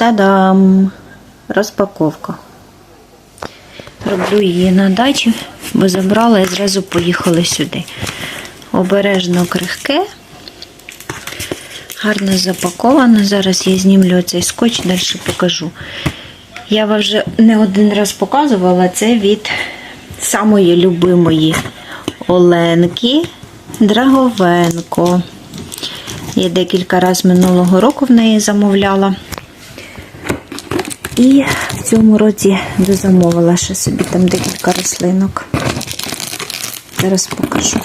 Та-дам! Розпаковка. Роблю її на дачі, бо забрала і зразу поїхали сюди. Обережно крихке, гарно запаковано. Зараз я знімлю цей скотч, далі покажу. Я вам вже не один раз показувала це від самої любимої Оленки Драговенко. Я декілька разів минулого року в неї замовляла. І в цьому році дозамовила ще собі там декілька рослинок. Зараз покажу.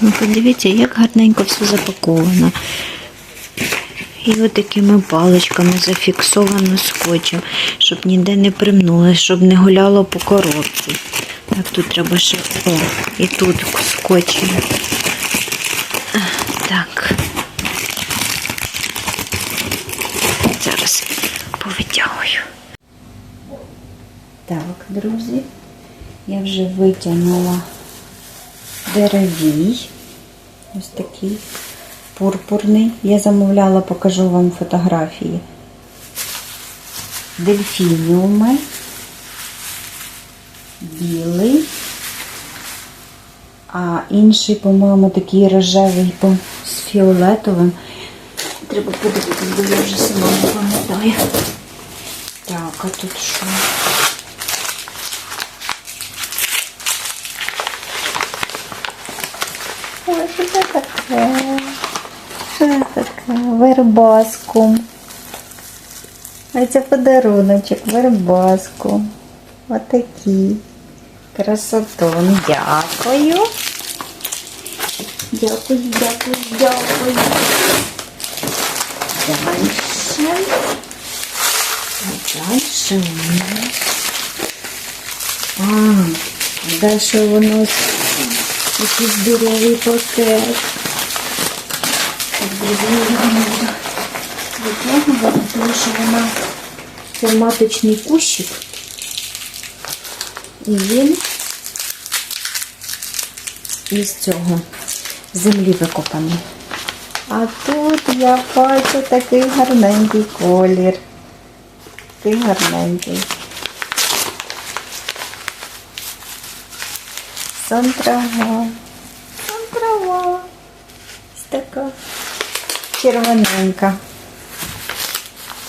Ну, подивіться, як гарненько все запаковано. І от такими паличками зафіксовано скотчем, щоб ніде не примнуло, щоб не гуляло по коробці. Так, тут треба ще. О, і тут скотчем. Так. Зараз повитягую. Так, друзі, я вже витягнула деревій. Ось такий пурпурний. Я замовляла, покажу вам фотографії. Дельфініуми. Білий. А інший, по-моєму, такий рожевий з фіолетовим. Треба подивитися, бо я вже сама не пам'ятаю. Так, а тут що? Ой, це таке? Що це таке? Вербаску. А це подаруночок, вербаску. Отакий. Красотон. Дякую. Дякую, дякую, дякую. Дальше. А дальше у нас. А, дальше у нас якийсь здоровий пакет. Так, друзі, я не буду витягувати, тому що вона це маточний кущик. І він із цього землі викопаний. А тут я бачу такий гарненький колір. Такий гарненький. Сон трава. Сон трава. Ось така червоненька.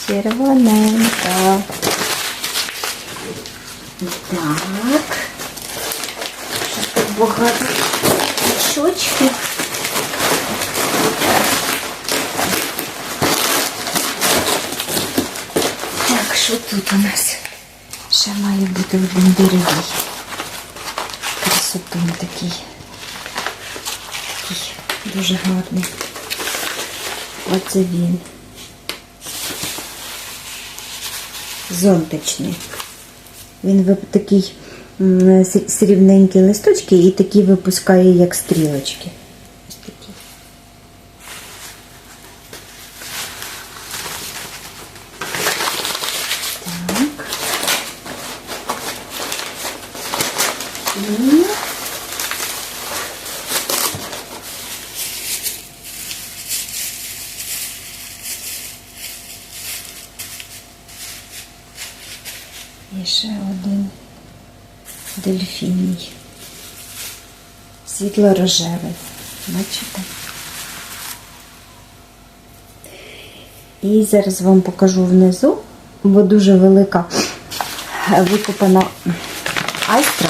Червоненька. Так. Що тут багато мішочків. Так, що тут у нас? Ще має бути один деревій. Красотун такий. Такий дуже гарний. Оце він. Зонтичний. Він такий срібненькі листочки і такі випускає, як стрілочки. Ось такі. Так. І ще один дельфіній. Світло-рожевий. Бачите? І зараз вам покажу внизу, бо дуже велика викопана айстра,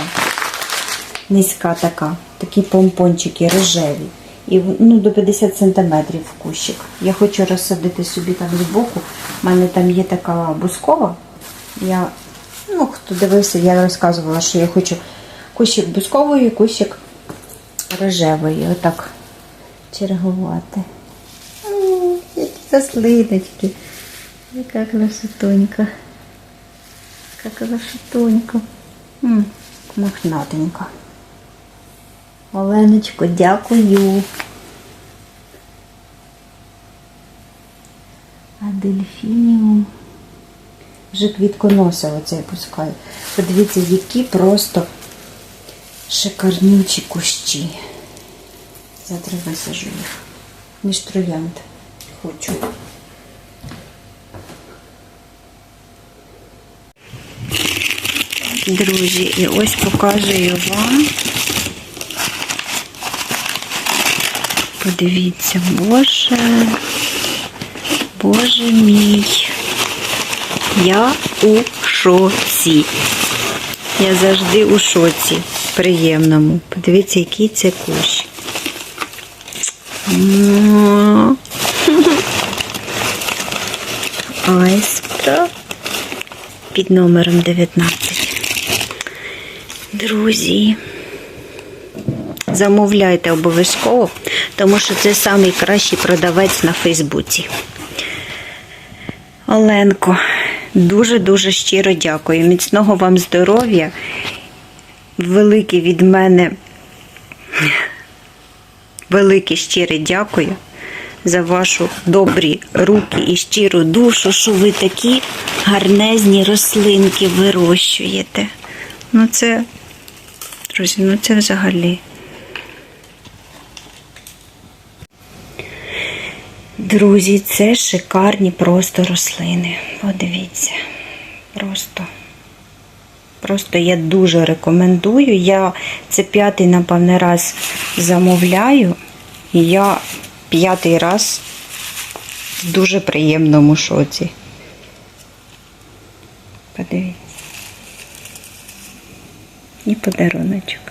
низька така, такі помпончики рожеві. І ну, до 50 см в кущик. Я хочу розсадити собі там збоку. У мене там є така бускова. Я, ну, хто дивився, я розказувала, що я хочу кущик бускової, кущик рожевої. Отак чергувати. Які заслиночки. Яка красотонька. Яка красотонька. М, Мохнатенька. Оленочко, дякую. А дельфініум Вже квітконоса оцей пускаю. Подивіться, які просто шикарнючі кущі. Завтра висажу їх. Між троянд хочу. Друзі, і ось показую вам. Подивіться, Боже, Боже мій. Я у шоці. Я завжди у шоці. Приємному. Подивіться, який це кущ. Айспра під номером 19. Друзі, замовляйте обов'язково, тому що це найкращий продавець на Фейсбуці. Оленко, дуже-дуже щиро дякую. Міцного вам здоров'я. Велике від мене велике щире дякую за вашу добрі руки і щиру душу, що ви такі гарнезні рослинки вирощуєте. Ну це, друзі, ну це взагалі. Друзі, це шикарні просто рослини. Подивіться. Просто. Просто я дуже рекомендую. Я це п'ятий, напевне, раз замовляю. І я п'ятий раз в дуже приємному шоці. Подивіться. І подаруночок.